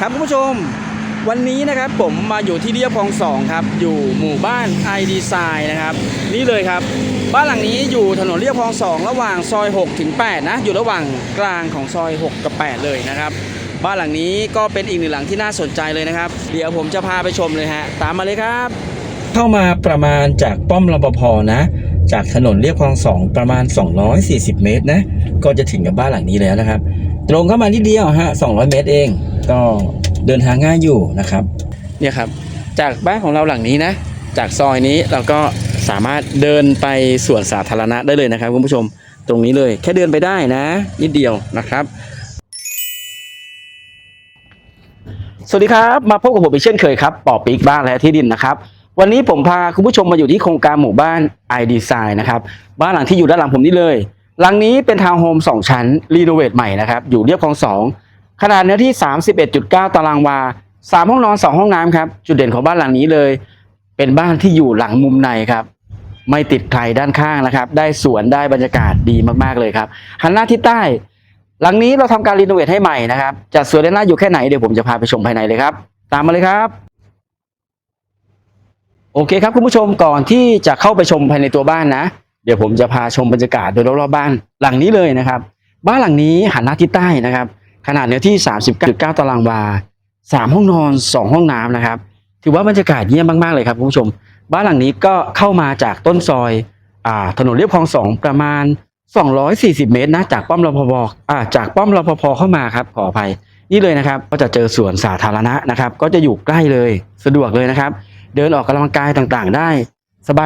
ครับคุณผู้ชม วันนี้นะครับผมมาอยู่ที่เรียบคลองสองครับ อยู่หมู่บ้าน i d e s i g n นะครับ นี่เลยครับ บ้านหลังนี้อยู่ถนนเรียบคลองสองระหว่างซอย6ถึง8นะ อยู่ระหว่างกลางของซอย 6 กับ 8 เลยนะครับ บ้านหลังนี้ก็เป็นอีกหนึ่งหลังที่น่าสนใจเลยนะครับ เดี๋ยวผมจะพาไปชมเลยฮะ ตามมาเลยครับ เข้ามาประมาณจากป้อมรปภนะ จากถนนเรียบคลองสองประมาณ 240 เมตรนะ ก็จะถึงกับบ้านหลังนี้แล้วนะครับ ตรงเข้ามานิดเดียวฮะ 200 เมตรเอง ก็เดินทางง่ายอยู่นะครับ เนี่ยครับ จากบ้านของเราหลังนี้นะ จากซอยนี้เราก็สามารถเดินไปสวนสาธารณะได้เลยนะครับคุณผู้ชมตรงนี้เลย แค่เดินไปได้นะ นิดเดียวนะครับ สวัสดีครับ มาพบกับผมอีกเช่นเคยครับปอปีกบ้านและที่ดินนะครับ วันนี้ผมพาคุณผู้ชมมาอยู่ที่โครงการหมู่บ้าน i d e s i g n นะครับบ้านหลังที่อยู่ด้านหลังผมนี่เลย หลังนี้เป็นทาวน์โฮม2ชั้นรีโนเวทใหม่นะครับอยู่เรียบคลอง2 ขนาดเนื้อที่ 31.9 ตารางวา 3 ห้องนอน 2 ห้องน้ำครับ จุดเด่นของบ้านหลังนี้เลย เป็นบ้านที่อยู่หลังมุมในครับ ไม่ติดใครด้านข้างนะครับ ได้สวนได้บรรยากาศดีมากๆเลยครับหันหน้าทิศใต้ หลังนี้เราทำการรีโนเวทให้ใหม่นะครับจัดสวยได้น่าอยู่แค่ไหนเดี๋ยวผมจะพาไปชมภายในเลยครับ ตามมาเลยครับโอเคครับคุณผู้ชมก่อนที่จะเข้าไปชมภายในตัวบ้านนะ เดี๋ยวผมจะพาชมบรรยากาศโดยรอบๆบ้านหลังนี้เลยนะครับ บ้านหลังนี้หันหน้าทิศใต้นะครับ ขนาดเนื้อที่ 39.9 ตารางวา 3 ห้องนอน 2 ห้องน้ำนะครับ ถือว่าบรรยากาศเยี่ยมมาก ๆ เลยครับคุณผู้ชม บ้านหลังนี้ก็เข้ามาจากต้นซอยอถนนเรียบคลองสองประมาณ 240 เมตรนะจากป้อมรปภอ่าจากป้อมรปภเข้ามาครับขออภัย นี่เลยนะครับ ก็จะเจอสวนสาธารณะนะครับ ก็จะอยู่ใกล้เลยสะดวกเลยนะครับ เดินออกกำลังกายต่างๆ ได้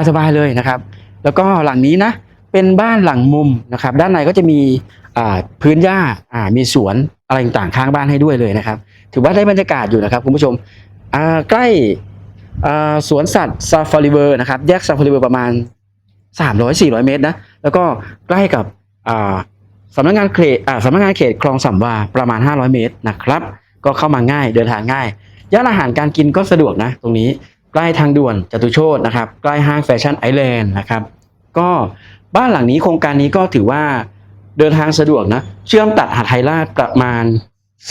สบายๆเลยนะครับ แล้วก็หลังนี้นะเป็นบ้านหลังมุมนะครับ ด้านในก็จะมีพื้นหญ้ามีสวน อะไรต่างๆข้างบ้านให้ด้วยเลยนะครับ ถือว่าได้บรรยากาศอยู่นะครับคุณผู้ชมใกล้สวนสัตว์ซาฟารีเวอร์นะครับแยกซาฟารีเวอร์ประมาณ 300-400 เมตรนะแล้วก็ใกล้กับสำนักงานเขตสำนักงานเขตคลองสำวาประมาณ 500 เมตรนะครับ ก็เข้ามาง่ายเดินทางง่ายย่านอาหารการกินก็สะดวกนะ ตรงนี้ใกล้ทางด่วนจตุโชตนะครับ ใกล้ห้างแฟชั่นไอแลนด์นะครับ ก็บ้านหลังนี้โครงการนี้ก็ถือว่า เดินทางสะดวกนะ เชื่อมตัดหาดไทยราชประมาณ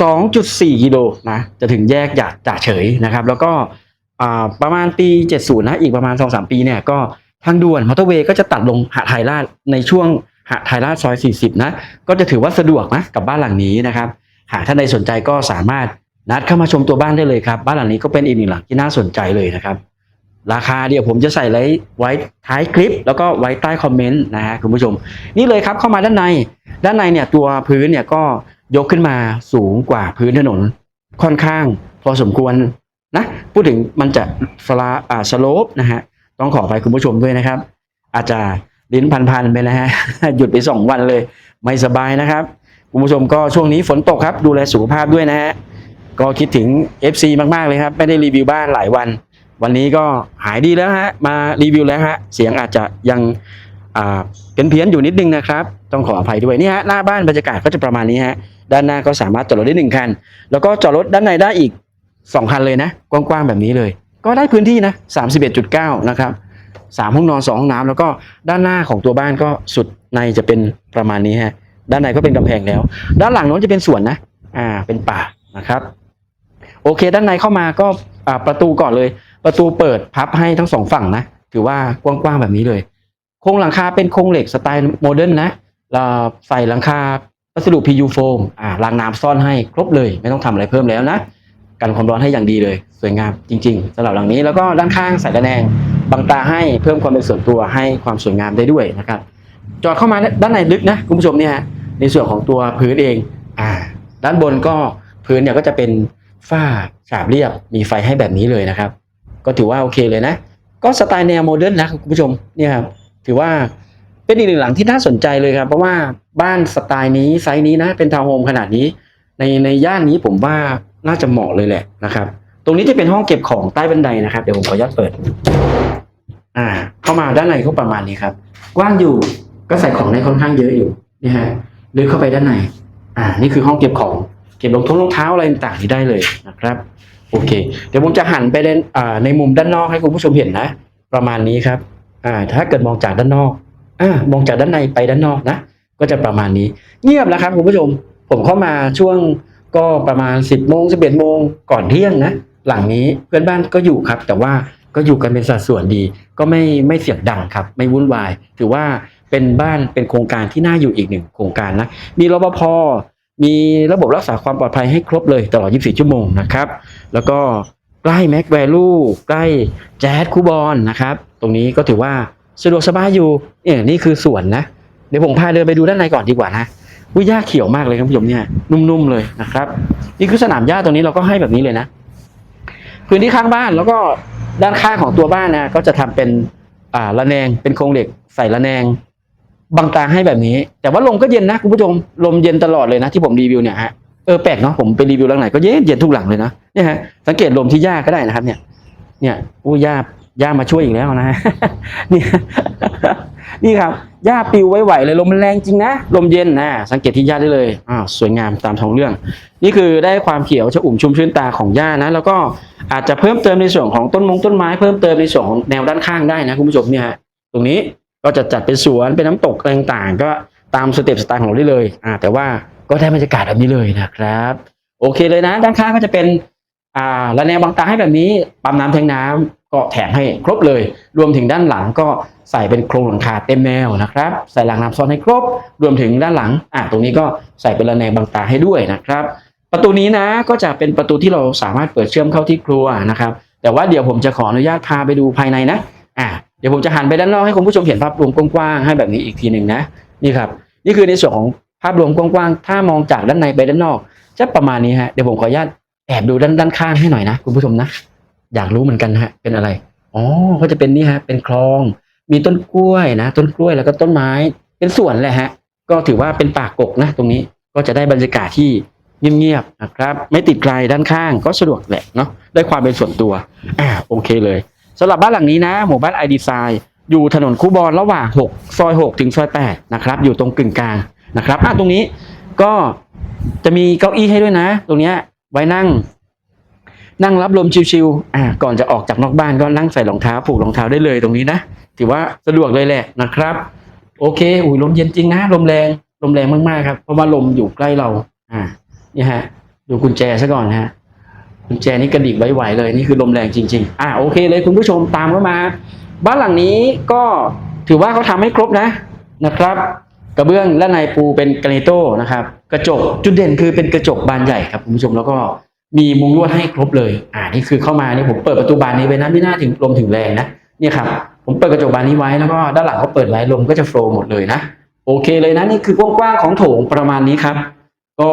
2.4 กิโลนะ จะถึงแยกหยาดจ่าเฉยนะครับ แล้วก็ประมาณปี 70 นะ อีกประมาณ 2-3 ปีเนี่ยก็ทางด่วนมอเตอร์เวย์ก็จะตัดลงหาดไทยราชในช่วงหาดไทยราชซอย 40 นะ ก็จะถือว่าสะดวกนะกับบ้านหลังนี้นะครับ หากท่านใดสนใจก็สามารถนัดเข้ามาชมตัวบ้านได้เลยครับ บ้านหลังนี้ก็เป็นอีกหนึ่งหลังที่น่าสนใจเลยนะครับ ราคาเดี๋ยวผมจะใส่ไว้ไว้ท้ายคลิป แล้วก็ไว้ใต้คอมเมนต์นะฮะคุณผู้ชม นี่เลยครับเข้ามาด้านใน ด้านในเนี่ยตัวพื้นเนี่ยก็ยกขึ้นมาสูงกว่าพื้นถนนค่อนข้างพอสมควรนะพูดถึงมันจะสลาอ่าสโลปนะฮะต้องขอไปคุณผู้ชมด้วยนะครับ อาจจะลิ้นพันๆไปนะฮะหยุดไปสองวันเลยไม่สบายนะครับคุณผู้ชมก็ช่วงนี้ฝนตกครับ ดูแลสุขภาพด้วยนะฮะก็คิดถึง FC มากๆเลยครับ ไม่ได้รีวิวบ้านหลายวัน วันนี้ก็หายดีแล้วฮะ มารีวิวแล้วฮะ เสียงอาจจะยังอ่าเพี้ยนเพี้ยนอยู่นิดนึงนะครับ ต้องขออภัยด้วยนี่ฮะหน้าบ้านบรรยากาศก็จะประมาณนี้ฮะ ด้านหน้าก็สามารถจอดรถได้หนึ่งคัน แล้วก็จอดรถด้านในได้อีกสองคันเลยนะ กว้างๆแบบนี้เลย ก็ได้พื้นที่นะ31.9นะครับสามห้องนอนสองห้องน้ำแล้วก็ด้านหน้าของตัวบ้านก็สุดในจะเป็นประมาณนี้ฮะ ด้านในก็เป็นกำแพงแล้ว ด้านหลังโน้นจะเป็นสวนนะ อ่า เป็นป่านะครับ โอเค ด้านในเข้ามาก็อ่าประตูก่อนเลย ประตูเปิดพับให้ทั้งสองฝั่งนะ ถือว่ากว้างๆแบบนี้เลย โครงหลังคาเป็นโครงเหล็กสไตล์โมเดิร์นนะเราใส่หลังคาวัสดุ PU โฟมอ่ารางน้ำซ่อนให้ครบเลย ไม่ต้องทำอะไรเพิ่มแล้วนะกันความร้อนให้อย่างดีเลย สวยงามจริง ๆสำหรับหลังนี้แล้วก็ด้านข้างใส่ระแนงบังตาให้เพิ่มความเป็นส่วนตัวให้ความสวยงามได้ด้วยนะครับ จอดเข้ามาด้านในลึกนะคุณผู้ชมเนี่ยในส่วนของตัวพื้นเองอ่าด้านบนก็พื้นเนี่ยก็จะเป็นฝ้าฉาบเรียบมีไฟให้แบบนี้เลยนะครับ ก็ถือว่าโอเคเลยนะ ก็สไตล์แนวโมเดิร์นนะคุณผู้ชมเนี่ยครับถือว่าเป็นอีกหนึ่งหลังที่น่าสนใจเลยครับ เพราะว่าบ้านสไตล์นี้ไซส์นี้นะเป็นทาวน์โฮมขนาดนี้ ในในย่านนี้ผมว่าน่าจะเหมาะเลยแหละนะครับ ตรงนี้จะเป็นห้องเก็บของใต้บันไดนะครับเดี๋ยวผมขออนุญาตเปิด อ่า เข้ามาด้านในก็ประมาณนี้ครับกว้างอยู่ก็ใส่ของได้ค่อนข้างเยอะอยู่นี่ฮะลึกเข้าไปด้านในอ่า นี่คือห้องเก็บของ เก็บรองท้องรองเท้าอะไรต่างๆนี่ได้เลยนะครับ โอเค เดี๋ยวผมจะหันไปในในมุมด้านนอกให้คุณผู้ชมเห็นนะ ประมาณนี้ครับอ่าถ้าเกิดมองจากด้านนอกอ่ามองจากด้านในไปด้านนอกนะ ก็จะประมาณนี้ เงียบแล้วครับคุณผู้ชม ผมเข้ามาช่วงก็ประมาณ 10บโมงสิบเอ็ดโมงก่อนเที่ยงนะ หลังนี้เพื่อนบ้านก็อยู่ครับ แต่ว่าก็อยู่กันเป็นสัดส่วนดี ก็ไม่ไม่เสียงดังครับ ไม่วุ่นวาย ถือว่าเป็นบ้านเป็นโครงการที่น่าอยู่อีกหนึ่งโครงการนะ มีรปภ มีระบบรักษาความปลอดภัยให้ครบเลยตลอด 24 ชั่วโมงนะครับ แล้วก็ใกล้แม็กแวลูใกล้แจ๊ดคูบอลนะครับ ตรงนี้ก็ถือว่าสะดวกสบายอยู่เนี่ยนี่คือสวนนะ เดี๋ยวผมพาเดินไปดูด้านในก่อนดีกว่านะวิหญ้าเขียวมากเลยครับผู้ชมเนี่ยนุ่มๆเลยนะครับ นี่คือสนามหญ้าตรงนี้เราก็ให้แบบนี้เลยนะพื้นที่ข้างบ้านแล้วก็ด้านข้างของตัวบ้านนะก็จะทำเป็นอ่าระแนงเป็นโครงเหล็กใส่ระแนงบังตาให้แบบนี้ แต่ว่าลมก็เย็นนะคุณผู้ชมลมเย็นตลอดเลยนะที่ผมรีวิวเนี่ยฮะ เออแปลกเนาะผมไปรีวิวหลังไหนก็เย็นเย็นทุกหลังเลยนะเนี่ยฮะสังเกตลมที่หญ้าก็ได้นะครับ เนี่ย เนี่ยอู้หญ้าหญ้ามาช่วยอีกแล้วนะฮะนี่นี่ครับหญ้าปลิวไว้ไหวเลยลมมันแรงจริงนะลมเย็นนะสังเกตที่หญ้าได้เลยอ้าวสวยงามตามท้องเรื่อง นี่คือได้ความเขียวชอุ่มชุ่มชื้นตาของหญ้านะ แล้วก็อาจจะเพิ่มเติมในส่วนของต้นมงต้นไม้เพิ่มเติมในส่วนของแนวด้านข้างได้นะคุณผู้ชมเนี่ยฮะตรงนี้ก็จะจัดเป็นสวนเป็นน้ำตกต่างๆ ก็ตามสเต็ปสไตล์ของเราได้เลยอ่าแต่ว่า ก็ได้บรรยากาศแบบนี้เลยนะครับ โอเคเลยนะ ด้านข้างก็จะเป็นอ่าระแนงบางตาให้แบบนี้ปั๊มน้ำแทงน้ำก็แถมให้ครบเลย รวมถึงด้านหลังก็ใส่เป็นโครงหลังคาเต็มแนวนะครับ ใส่หลังน้ำซ้อนให้ครบ รวมถึงด้านหลังอ่าตรงนี้ก็ใส่เป็นระแนงบางตาให้ด้วยนะครับ ประตูนี้นะก็จะเป็นประตูที่เราสามารถเปิดเชื่อมเข้าที่ครัวนะครับ แต่ว่าเดี๋ยวผมจะขออนุญาตพาไปดูภายในนะอ่าเดี๋ยวผมจะหันไปด้านนอกให้คุณผู้ชมเห็นภาพรวมกว้างๆให้แบบนี้อีกทีหนึ่งนะนี่ครับนี่คือในส่วนของ ภาพรวมกว้างๆ ถ้ามองจากด้านในไปด้านนอก จะประมาณนี้ฮะ เดี๋ยวผมขออนุญาตแอบดูด้านด้านข้างให้หน่อยนะคุณผู้ชมนะ อยากรู้เหมือนกันฮะ เป็นอะไร อ๋อ ก็จะเป็นนี่ฮะ เป็นคลอง มีต้นกล้วยนะ ต้นกล้วยแล้วก็ต้นไม้ เป็นสวนแหละฮะ ก็ถือว่าเป็นป่ากกนะ ตรงนี้ ก็จะได้บรรยากาศที่เงียบๆนะครับ ไม่ติดไกลด้านข้างก็สะดวกแหละเนาะ ได้ความเป็นส่วนตัว อ่า โอเคเลยสำหรับบ้านหลังนี้นะ หมู่บ้านไอดีไซน์อยู่ถนนคูบอลระหว่าง 6 ซอย 6 ถึงซอย 8 นะครับ อยู่ตรงกึ่งกลาง นะครับอะตรงนี้ก็จะมีเก้าอี้ให้ด้วยนะ ตรงเนี้ยไว้นั่ง นั่งรับลมชิวๆอ่าก่อนจะออกจากนอกบ้านก็นั่งใส่รองเท้าผูกรองเท้าได้เลยตรงนี้นะถือว่าสะดวกเลยแหละนะครับ โอเคอุ้ยลมเย็นจริงนะลมแรงลมแรงมากๆครับ เพราะว่าลมอยู่ใกล้เรา อ่านี่ฮะ ดูกุญแจซะก่อนฮะกุญแจนี่กระดิกไหวๆเลยนี่คือลมแรงจริง ๆ อ่าโอเคเลยคุณผู้ชมตามเข้ามา บ้านหลังนี้ก็ถือว่าเขาทำให้ครบนะนะครับ กระเบื้องและในปูเป็นกรานิโต้นะครับ กระจกจุดเด่นคือเป็นกระจกบานใหญ่ครับคุณผู้ชมแล้วก็มีมุงลวดให้ครบเลย อ่านี่คือเข้ามานี่ผมเปิดประตูบานนี้ไว้นะไม่น่าถึงลมถึงแรงนะเนี่ยครับผมเปิดกระจกบานนี้ไว้แล้วก็ด้านหลังเขาเปิดไว้ลมก็จะโฟล์หมดเลยนะโอเคเลยนะนี่คือกว้างๆของโถงประมาณนี้ครับ ก็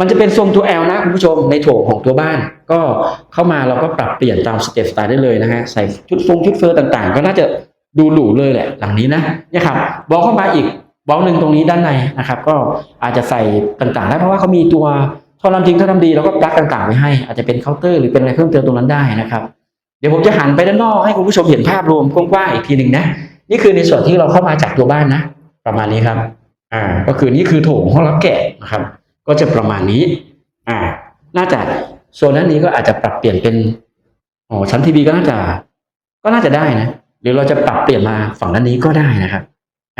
มันจะเป็นทรงตัว L นะคุณผู้ชมในโถงของตัวบ้าน ก็เข้ามาเราก็ปรับเปลี่ยนตามสเต็ปสไตล์ได้เลยนะฮะใส่ชุดฟงชุดเฟอร์ต่างๆ ก็น่าจะดูหรูเลยแหละหลังนี้นะเนี่ยครับบอกเข้ามาอีก บล็อกหนึ่งตรงนี้ด้านในนะครับ ก็อาจจะใส่ต่างๆได้เพราะว่าเขามีตัวท่อน้ำทิ้งท่อนำดีแล้วก็ปลั๊กต่างๆไว้ให้ อาจจะเป็นเคาน์เตอร์หรือเป็นอะไรเพิ่มเติมตรงนั้นได้นะครับเดี๋ยวผมจะหันไปด้านนอกให้คุณผู้ชมเห็นภาพรวมกว้างๆอีกทีหนึ่งนะนี่คือในส่วนที่เราเข้ามาจากตัวบ้านนะ ประมาณนี้ครับ อ่า ก็คือนี่คือโถงห้องรับแขกนะครับ ก็จะประมาณนี้ อ่า น่าจะโซนนั้นนี้ก็อาจจะปรับเปลี่ยนเป็นอ๋อชั้นทีวีก็น่าจะ ก็น่าจะได้นะหรือเราจะปรับเปลี่ยนมาฝั่งด้านนี้ก็ได้นะครับ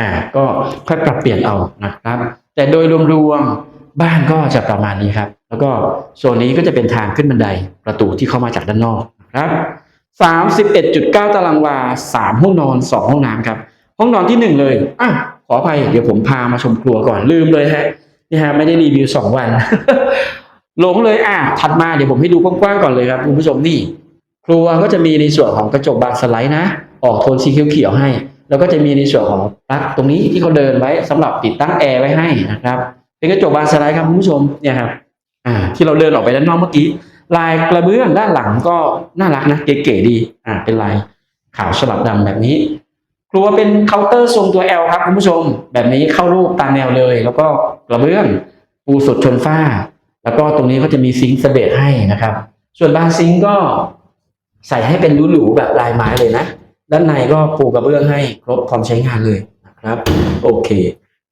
อ่าก็ค่อยปรับเปลี่ยนเอานะครับ แต่โดยรวมๆบ้านก็จะประมาณนี้ครับ แล้วก็โซนนี้ก็จะเป็นทางขึ้นบันไดประตูที่เข้ามาจากด้านนอกนะครับสามสิบเอ็ดจุดเก้าตารางวาสามห้องนอนสองห้องน้ำครับ ห้องนอนที่หนึ่งเลยอะขออภัยเดี๋ยวผมพามาชมครัวก่อนลืมเลยฮะนี่ฮะไม่ได้รีวิวสองวันหลงเลยอะถัดมาเดี๋ยวผมให้ดูกว้างๆก่อนเลยครับคุณผู้ชมนี่ ครัวก็จะมีในส่วนของกระจกบานสไลด์นะ ออกโทนสีเขียวๆให้ แล้วก็จะมีในส่วนของปลั๊กตรงนี้ที่เขาเดินไว้สำหรับติดตั้งแอร์ไว้ให้นะครับ เป็นกระจกบานสไลด์ครับคุณผู้ชมเนี่ยครับอ่า ที่เราเดินออกไปด้านนอกเมื่อกี้ลายกระเบื้องด้านหลังก็น่ารักนะเก๋ๆดีอ่าเป็นลายขาวสลับดำแบบนี้ครัวเป็นเคาน์เตอร์ทรงตัว L ครับคุณผู้ชม แบบนี้เข้ารูปตามแนวเลย แล้วก็กระเบื้องปูสดชนฝ้า แล้วก็ตรงนี้ก็จะมีซิงค์สเบดให้นะครับ ส่วนบานซิงค์ก็ใส่ให้เป็นหรูๆแบบลายไม้เลยนะ ด้านในก็ปูกระเบื้องให้ครบพร้อมใช้งานเลยนะครับ โอเค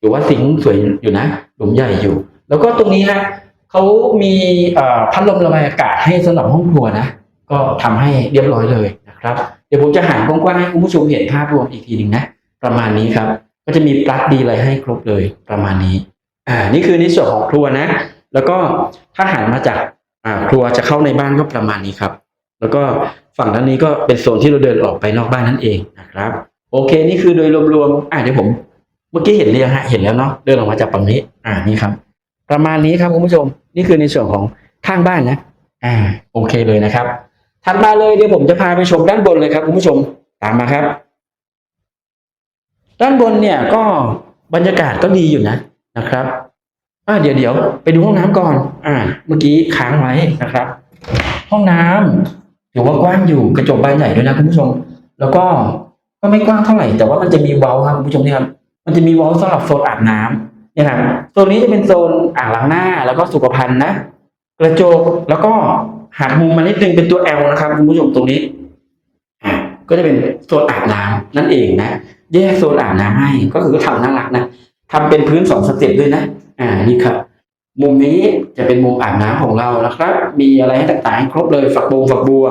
ถือว่าซิงสวยอยู่นะหลุมใหญ่อยู่ แล้วก็ตรงนี้ฮะเขามีพัดลมระบายอากาศให้สำหรับห้องครัวนะ ก็ทำให้เรียบร้อยเลยนะครับ เดี๋ยวผมจะหันกว้างๆให้คุณผู้ชมเห็นภาพรวมอีกทีหนึ่งนะ ประมาณนี้ครับ ก็จะมีปลั๊กดีอะไรให้ครบเลยประมาณนี้ อ่า นี่คือในส่วนของครัวนะ แล้วก็ถ้าหันมาจากอ่าครัวจะเข้าในบ้านก็ประมาณนี้ครับ แล้วก็ฝั่งด้านนี้ก็เป็นโซนที่เราเดินออกไปนอกบ้านนั่นเองนะครับ โอเคนี่คือโดยรวมๆอ่าเดี๋ยวผม เมื่อกี้เห็นเรียงฮะเห็นแล้วเนาะเดินออกมาจากฝั่งนี้ อ่านี่ครับ ประมาณนี้ครับคุณผู้ชม นี่คือในส่วนของข้างบ้านนะ อ่า โอเคเลยนะครับถัดมาเลยเดี๋ยวผมจะพาไปชมด้านบนเลยครับคุณผู้ชมตามมาครับ ด้านบนเนี่ยก็บรรยากาศก็ดีอยู่นะนะครับอ่าเดี๋ยวเดี๋ยวไปดูห้องน้ำก่อน อ่า เมื่อกี้ค้างไว้นะครับ ห้องน้ำ ถือว่ากว้างอยู่กระจกบานใหญ่ด้วยนะคุณผู้ชม แล้วก็ก็ไม่กว้างเท่าไหร่แต่ว่ามันจะมีเว้าครับคุณผู้ชมนี่ครับมันจะมีเว้าสำหรับโซนอาบน้ำเนี่ยครับโซนนี้จะเป็นโซนอ่างล้างหน้าแล้วก็สุขภัณฑ์นะกระจกแล้วก็หักมุมมานิดนึงเป็นตัว L นะครับคุณผู้ชมตรงนี้อ่าก็จะเป็นโซนอาบน้ำนั่นเองนะแยกโซนอาบน้ำให้ก็คือทำน่ารักนะทำเป็นพื้นสองสเต็ปด้วยนะ อ่านี่ครับ มุมนี้จะเป็นมุมอาบน้ำของเรานะครับ มีอะไรให้ต่างๆให้ครบเลยฝักบงฝักบัว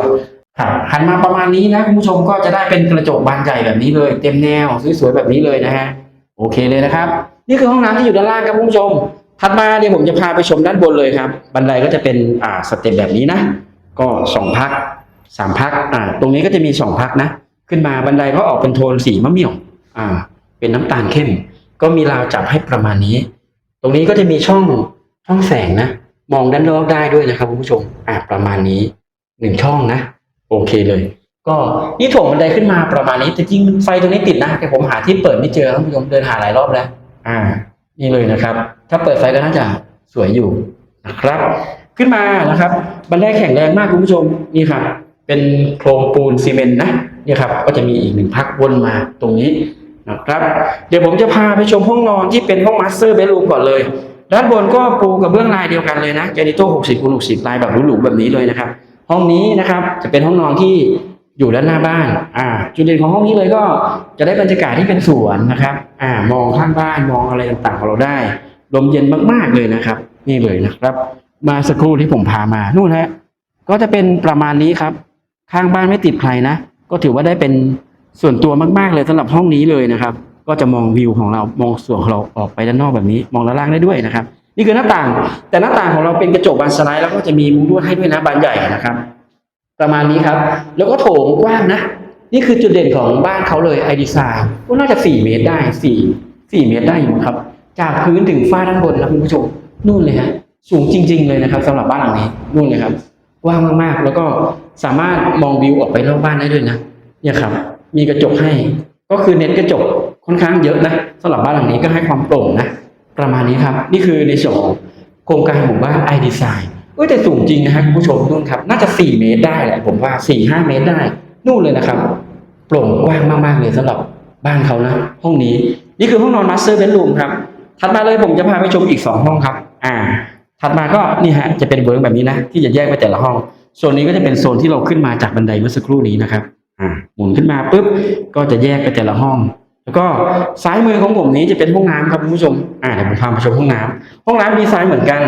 ครับหันมาประมาณนี้นะคุณผู้ชมก็จะได้เป็นกระจกบานใหญ่แบบนี้เลย เต็มแนวสวยๆแบบนี้เลยนะฮะโอเคเลยนะครับ นี่คือห้องน้ำที่อยู่ด้านล่างครับคุณผู้ชม ถัดมาเดี๋ยวผมจะพาไปชมด้านบนเลยครับ บันไดก็จะเป็นอ่าสเต็ปแบบนี้นะ ก็สองพักสามพักอ่า ตรงนี้ก็จะมีสองพักนะ ขึ้นมาบันไดก็ออกเป็นโทนสีมะเมี่ยวอ่า เป็นน้ำตาลเข้ม ก็มีราวจับให้ประมาณนี้ ตรงนี้ก็จะมีช่อง ช่องแสงนะ มองด้านนอกได้ด้วยนะครับคุณผู้ชมอ่าประมาณนี้หนึ่งช่องนะ โอเคเลย ก็นี่ถ่วงบันไดขึ้นมาประมาณนี้แต่จริงมันไฟตรงนี้ติดนะ แต่ผมหาที่เปิดไม่เจอครับคุณผู้ชมเดินหาหลายรอบแล้ว อ่า นี่เลยนะครับ ถ้าเปิดไฟก็น่าจะสวยอยู่นะครับ ขึ้นมานะครับ บันไดแข็งแรงมากคุณผู้ชมนี่ครับเป็นโครงปูนซีเมนต์นะนี่ครับก็จะมีอีกหนึ่งพักวนมาตรงนี้นะครับ เดี๋ยวผมจะพาไปชมห้องนอนที่เป็นห้องมาสเตอร์เบดรูมก่อนเลย ด้านบนก็ปูกับเบื้องลายเดียวกันเลยนะแกนิโต้60คูณ60ลายแบบหรูๆแบบนี้เลยนะครับ ห้องนี้นะครับจะเป็นห้องนอนที่อยู่ด้านหน้าบ้าน อ่า จุดเด่นของห้องนี้เลยก็จะได้บรรยากาศที่เป็นสวนนะครับ อ่า มองข้างบ้านมองอะไรต่างๆของเราได้ ลมเย็นมากๆเลยนะครับ นี่เลยนะครับ มาสักครู่ที่ผมพามานู่นฮะก็จะเป็นประมาณนี้ครับ ข้างบ้านไม่ติดใครนะ ก็ถือว่าได้เป็นส่วนตัวมากๆเลยสำหรับห้องนี้เลยนะครับ ก็จะมองวิวของเรามองส่วนของเราออกไปด้านนอกแบบนี้ มองด้านล่างได้ด้วยนะครับ นี่คือหน้าต่าง แต่หน้าต่างของเราเป็นกระจกบานสไลด์แล้วก็จะมีมุ้งลวดให้ด้วยนะบานใหญ่นะครับ ประมาณนี้ครับ แล้วก็โถงกว้างนะ นี่คือจุดเด่นของบ้านเขาเลยไอดีไซน์ก็น่าจะสี่เมตรได้สี่สี่เมตรได้อยู่ครับ จากพื้นถึงฝ้าด้านบนนะคุณผู้ชมนู่นเลยฮะสูงจริง ๆ เลยนะครับสำหรับบ้านหลังนี้นู่นเลยครับกว้างมากๆ แล้วก็สามารถมองวิวออกไปนอกบ้านได้ด้วยนะ เนี่ยครับ มีกระจกให้ ก็คือเน็ตกระจก ค่อนข้างเยอะนะสำหรับบ้านหลังนี้ก็ให้ความโปร่งนะประมาณนี้ครับ นี่คือในส่วนของโครงการหมู่บ้านไอดีไซน์เอ้แต่สูงจริงนะฮะคุณผู้ชมนู่นครับ น่าจะ 4 เมตรได้แหละผมว่า 4 5 เมตรได้ นู่นเลยนะครับ โปร่งกว้างมากๆเลยสำหรับบ้านเขานะ ห้องนี้ นี่คือห้องนอนมาสเตอร์เบดรูมครับ ถัดมาเลยผมจะพาไปชมอีกสองห้องครับ อ่า ถัดมาก็นี่ฮะจะเป็นเวิร์กแบบนี้นะ ที่จะแยกไปแต่ละห้อง โซนนี้ก็จะเป็นโซนที่เราขึ้นมาจากบันไดเมื่อสักครู่นี้นะครับ อ่า หมุนขึ้นมาปุ๊บ ก็จะแยกไปแต่ละห้อง แล้วก็ซ้ายมือของผมนี้จะเป็นห้องน้ำครับคุณผู้ชม อ่าเดี๋ยวผมพามาชมห้องน้ำห้องน้ำดีไซน์เหมือนกัน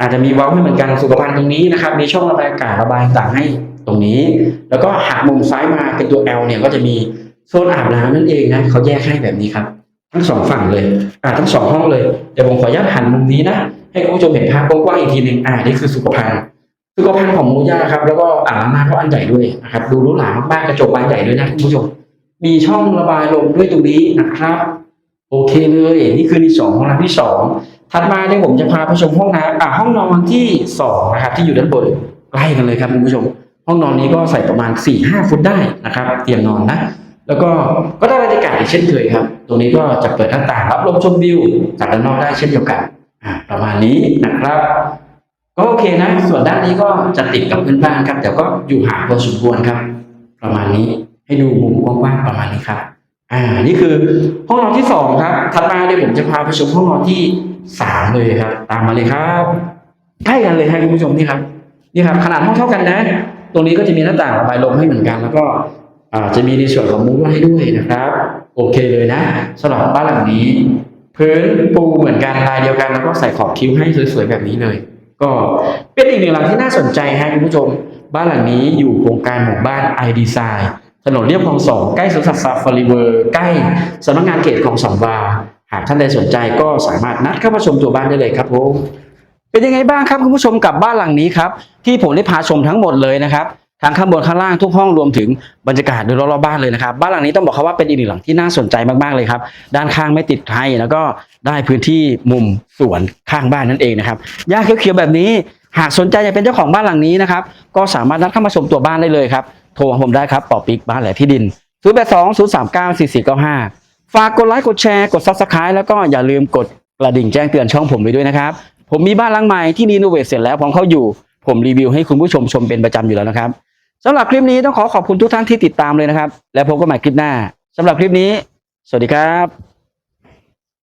อาจจะมีเว้าให้เหมือนกันสุขภัณฑ์ตรงนี้นะครับ มีช่องระบายอากาศระบายต่างให้ตรงนี้ แล้วก็หักมุมซ้ายมาเป็นตัว L เนี่ยก็จะมีโซนอาบน้ำนั่นเองนะเขาแยกให้แบบนี้ครับ ทั้งสองฝั่งเลย อ่าทั้งสองห้องเลยเดี๋ยวผมขออนุญาตหันมุมนี้นะให้คุณผู้ชมเห็นภาพกว้างๆอีกทีหนึ่งอ่านี่คือสุขภัณฑ์สุขภัณฑ์ของมูย่าครับแล้วก็อ่างล้างหน้าก็อันใหญ่ด้วยนะครับดูรูหรามากกระจกบานใหญ่ด้วยนะคุณผู้ชม มีช่องระบายลมด้วยตรงนี้นะครับ โอเคเลย นี่คือที่สองห้องน้ำที่สองถัดมาเนี่ยผมจะพาไปชมห้องน้ำอ่าห้องนอนที่สองนะครับที่อยู่ด้านบนใกล้กันเลยครับคุณผู้ชม ห้องนอนนี้ก็ใส่ประมาณ4ี่ห้าฟุตได้นะครับ เตียงนอนนะแล้วก็ก็ได้บรรยากาศอีกเช่นเคยครับ ตรงนี้ก็จะเปิดหน้าต่างรับลมชมวิวจากด้านนอกได้เช่นเดียวกันอ่าประมาณนี้นะครับ ก็โอเคนะ ส่วนด้านนี้ก็จะติดกับพื้นบ้านครับแต่ก็อยู่ห่างพอสมควรครับ ประมาณนี้ ให้ดูมุมกว้างๆประมาณนี้ครับ อ่า นี่คือห้องนอนที่สองครับ ถัดมาเดี๋ยวผมจะพาไปชมห้องนอนที่สามเลยครับ ตามมาเลยครับใกล้กันเลยครับคุณผู้ชมนี่ครับ นี่ครับ ขนาดห้องเท่ากันนะ ตรงนี้ก็จะมีหน้าต่างระบายลมให้เหมือนกัน แล้วก็อ่าจะมีในส่วนของมุ้งลวดให้ด้วยนะครับ โอเคเลยนะสำหรับบ้านหลังนี้ พื้นปูเหมือนกันลายเดียวกันแล้วก็ใส่ขอบคิ้วให้สวยๆแบบนี้เลย ก็เป็นอีกหนึ่งหลังที่น่าสนใจฮะคุณผู้ชม บ้านหลังนี้อยู่โครงการหมู่บ้านไอดีไซน์ ถนนเรียบคลองสองใกล้สวนสัตว์ซาฟารีเวอร์ใกล้สำนักงานเขตคลองสองวา หากท่านใดสนใจก็สามารถนัดเข้ามาชมตัวบ้านได้เลยครับผมเป็นยังไงบ้างครับคุณผู้ชมกับบ้านหลังนี้ครับ ที่ผมได้พาชมทั้งหมดเลยนะครับทั้งข้างบนข้างล่างทุกห้องรวมถึงบรรยากาศโดยรอบๆบ้านเลยนะครับบ้านหลังนี้ต้องบอกเขาว่าเป็นอีกหนึ่งหลังที่น่าสนใจมากๆเลยครับ ด้านข้างไม่ติดใครแล้วก็ได้พื้นที่มุมสวนข้างบ้านนั่นเองนะครับหญ้าเขียวๆแบบนี้ หากสนใจอยากเป็นเจ้าของบ้านหลังนี้นะครับก็สามารถนัดเข้ามาชมตัวบ้านได้เลยครับ โทรหาผมได้ครับปอปิกบ้านแหละที่ดิน 0 8 2 0 3 9 4 4 9 5 ฝากกดไลค์กดแชร์กด Subscribe แล้วก็อย่าลืมกดกระดิ่งแจ้งเตือนช่องผมไปด้วยนะครับ ผมมีบ้านหลังใหม่ที่รีโนเวทเสร็จแล้วพร้อมเข้าอยู่ ผมรีวิวให้คุณผู้ชมชมเป็นประจำอยู่แล้วนะครับสำหรับคลิปนี้ต้องขอขอบคุณทุกท่านที่ติดตามเลยนะครับ และพบกันใหม่คลิปหน้าสำหรับคลิปนี้ สวัสดีครับ